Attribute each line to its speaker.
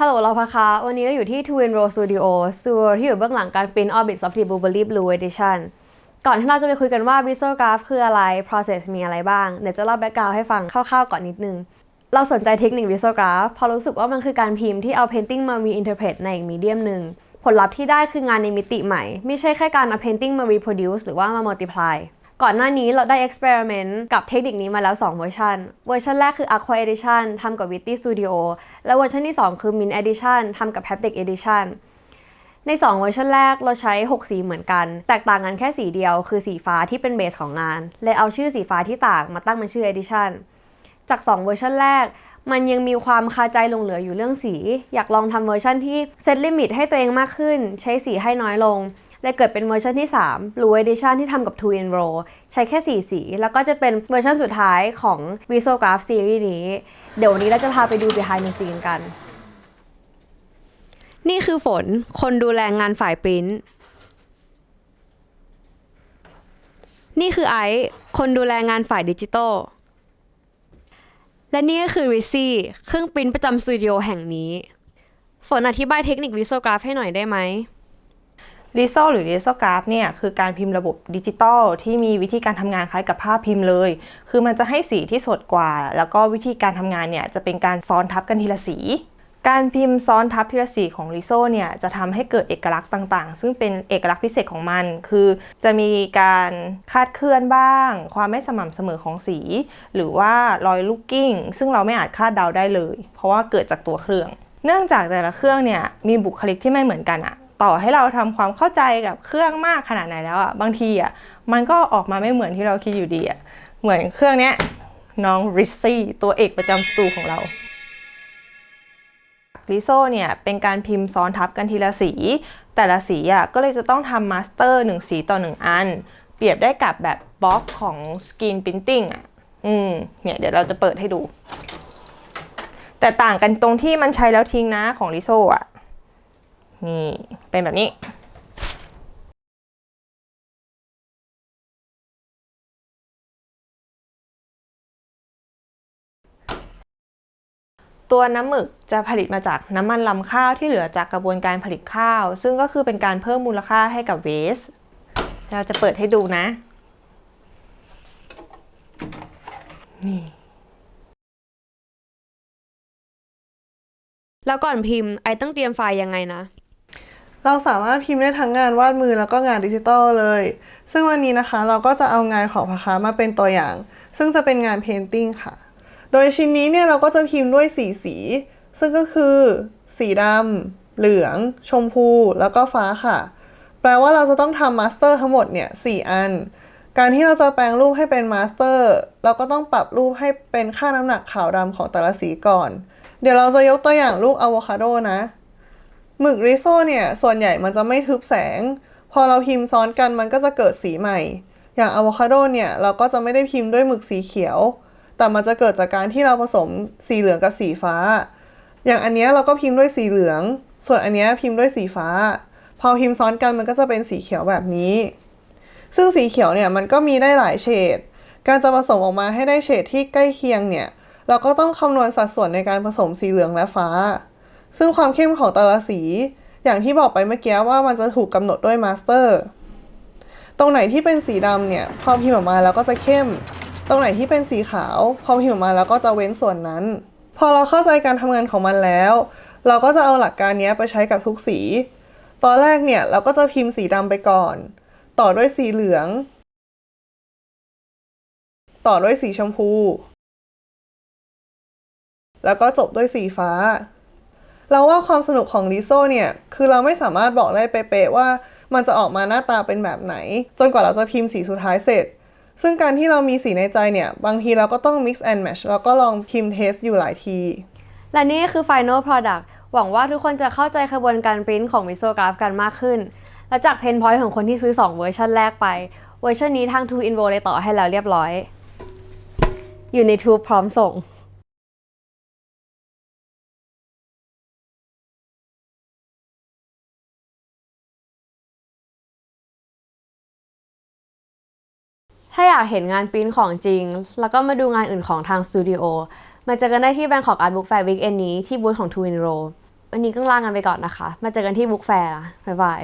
Speaker 1: ฮัลโหลเราพะคะวันนี้เราอยู่ที่ Twin Row Studio สตูดิโอที่อยู่เบื้องหลังการปริ้น Orbit Soft Blueberry Blue Edition ก่อนที่เราจะไปคุยกันว่า Visual Graph คืออะไร process มีอะไรบ้าง เดี๋ยวจะเล่า background ให้ฟังคร่าวๆก่อนนิดนึง เราสนใจเทคนิค Visual Graph พราะรู้สึกว่ามันคือการพิมพ์ที่เอา painting มา reinterpret ในอีกมีเดียมหนึ่งผลลัพธ์ที่ได้คืองานในมิติใหม่ ไม่ใช่แค่การเอา painting มา reproduce หรือว่ามา multiply ก่อนหน้านี้เราได้ experiment กับเทคนิคนี้มาแล้ว 2 เวอร์ชันเวอร์ชันแรกคือ Aqua Edition ทำกับ Witty Studio และเวอร์ชันที่ 2 คือ Mint Edition ทำกับ Haptic Edition ใน 2 เวอร์ชันแรกเราใช้ 6 สีเหมือนกัน แตกต่างกันแค่สีเดียวคือสีฟ้าที่เป็นเบสของงาน เลยเอาชื่อสีฟ้าที่ต่างมาตั้งเป็นชื่อ Edition จาก 2 เวอร์ชันแรก มันยังมีความคาใจลงเหลืออยู่เรื่องสี อยากลองทำเวอร์ชันที่เซตลิมิตให้ตัวเองมากขึ้น ใช้สีให้น้อยลง เลยเกิดเป็นเวอร์ชันที่ 3 Blue Edition ที่ทำกับ Two in Row ใช้แค่ 4 สี แล้วก็จะเป็นเวอร์ชันสุดท้ายของ Visual Graph Series นี้ เดี๋ยววันนี้เราจะพาไปดู behind the scene กัน นี่คือฝน คนดูแลงานฝ่ายปริ้นนี่คือไอซ์คนดูแลงานฝ่ายดิจิตอล และนี่ก็คือริซี่ เครื่องปริ้นประจำสตูดิโอแห่งนี้ ฝนอธิบายเทคนิค Visual Graph ให้หน่อยได้ไหม
Speaker 2: ดิจิ l หรือดิจิ l กราฟเนี่ยคือการพิมพ์ระบบดิจิตอลที่มีวิธีการทำงานคล้ายกับภาพพิมพ์เลย คือมันจะให้สีที่สดกว่า แล้วก็วิธีการทำงานเนี่ยจะเป็นการซ้อนทับกันทีละสีการพิมพ์ซ้อนทับทีละสีของลิโซเนี่ยจะทำให้เกิดเอกลักษณ์ต่างๆ ซึ่งเป็นเอกลักษณ์พิเศษของมัน คือจะมีการคาดเคลื่อนบ้าง ความไม่สม่ำเสมอของสี หรือว่ารอยลูกกิ้ง ซึ่งเราไม่อาจคาดเดาได้เลย เพราะว่าเกิดจากตัวเครื่อง เนื่องจากแต่ละเครื่องเนี่ยมีบุคลิกที่ไม่เหมือนกันอะ ต่อให้เราทำความเข้าใจกับเครื่องมากขนาดไหนแล้วอะบางทีอะมันก็ออกมาไม่เหมือนที่เราคิดอยู่ดีอะเหมือนเครื่องเนี้ยน้องริซซี่ตัวเอกประจำสตูของเราลิโซเนี่ยเป็นการพิมพ์ซ้อนทับกันทีละสี แต่ละสีอะก็เลยจะต้องทำมาสเตอร์หนึ่งสีต่อหนึ่งอัน เปรียบได้กับแบบบล็อกของสกรีนพิมพ์ติ้งอะอืมเนี่ยเดี๋ยวเราจะเปิดให้ดู แต่ต่างกันตรงที่มันใช้แล้วทิ้งนะของลิโซอะ นี่เป็นแบบนี้ตัวน้ำหมึกจะผลิตมาจากน้ำมันลำข้าวที่เหลือจากกระบวนการผลิตข้าว ซึ่งก็คือเป็นการเพิ่มมูลค่าให้กับเวส เราจะเปิดให้ดูนะ นี่
Speaker 1: แล้วก่อนพิมพ์ไอต้องเตรียมไฟล์ยังไงนะ
Speaker 3: เราสามารถพิมพ์ได้ทั้งงานวาดมือแล้วก็งานดิจิตอลเลย ซึ่งวันนี้นะคะเราก็จะเอางานของพาคามาเป็นตัวอย่าง ซึ่งจะเป็นงานเพนติ้งค่ะ โดยชิ้นนี้เนี่ยเราก็จะพิมพ์ด้วยสีสี ซึ่งก็คือ สีดำเหลือง ชมพู แล้วก็ฟ้าค่ะ แปลว่าเราจะต้องทำมาสเตอร์ทั้งหมดเนี่ยสอัน การที่เราจะแปลงรูปให้เป็นมาสเตอร์เราก็ต้องปรับรูปให้เป็นค่าน้ำหนักขาวดำของแต่ละสีก่อน เดี๋ยวเราจะยกตัวอย่างรูปอะโวคาโดนะ หมึกริโซเนี่ยส่วนใหญ่มันจะไม่ทึบแสง พอเราพิมพ์ซ้อนกันมันก็จะเกิดสีใหม่ อย่างอะโวคาโดเนี่ยเราก็จะไม่ได้พิมพ์ด้วยหมึกสีเขียว แต่มันจะเกิดจากการที่เราผสมสีเหลืองกับสีฟ้า อย่างอันเนี้ยเราก็พิมพ์ด้วยสีเหลือง ส่วนอันเนี้ยพิมพ์ด้วยสีฟ้า พอพิมพ์ซ้อนกันมันก็จะเป็นสีเขียวแบบนี้ ซึ่งสีเขียวเนี่ยมันก็มีได้หลายเฉด การจะผสมออกมาให้ได้เฉดที่ใกล้เคียงเนี่ยเราก็ต้องคำนวณสัดส่วนในการผสมสีเหลืองและฟ้า ซึ่งความเข้มของแต่ละสี อย่างที่บอกไปเมื่อกี้ว่ามันจะถูกกำหนดด้วยมาสเตอร์ ตรงไหนที่เป็นสีดำเนี่ยพอพิมพ์ออกมาแล้วก็จะเข้ม ตรงไหนที่เป็นสีขาวพอพิมพ์ออกมาแล้วก็จะเว้นส่วนนั้น พอเราเข้าใจการทำงานของมันแล้ว เราก็จะเอาหลักการนี้ไปใช้กับทุกสี ตอนแรกเนี่ยเราก็จะพิมพ์สีดำไปก่อน ต่อด้วยสีเหลือง ต่อด้วยสีชมพู แล้วก็จบด้วยสีฟ้า เราว่าความสนุกของลิโซเนี่ยคือเราไม่สามารถบอกได้เป๊ะๆว่ามันจะออกมาหน้าตาเป็นแบบไหน จนกว่าเราจะพิมพ์สีสุดท้ายเสร็จ ซึ่งการที่เรามีสีในใจเนี่ย บางทีเราก็ต้อง mix and match แล้วก็ลองพิมพ์เทสอยู่หลายที
Speaker 1: และนี่คือ Final Product หวังว่าทุกคนจะเข้าใจกระบวนการปริ้นของ Visual Graph กันมากขึ้น และจากเพนพอยต์ของคนที่ซื้อ 2 เวอร์ชันแรกไป เวอร์ชันนี้ทาง Two in Row เลยต่อให้แล้วเรียบร้อย อยู่ใน t o พร้อมส่ง ถ้าอยากเห็นงานปริ้นของจริง แล้วก็มาดูงานอื่นของทางสตูดิโอมาเจอกันได้ที่ Bangkok Art Book Fair Weekend นี้ที่บูธของ Two in Row วันนี้ก็ลากันไปก่อนนะคะ มาเจอกันที่บุ๊กแฟร์นะบ๊ายบาย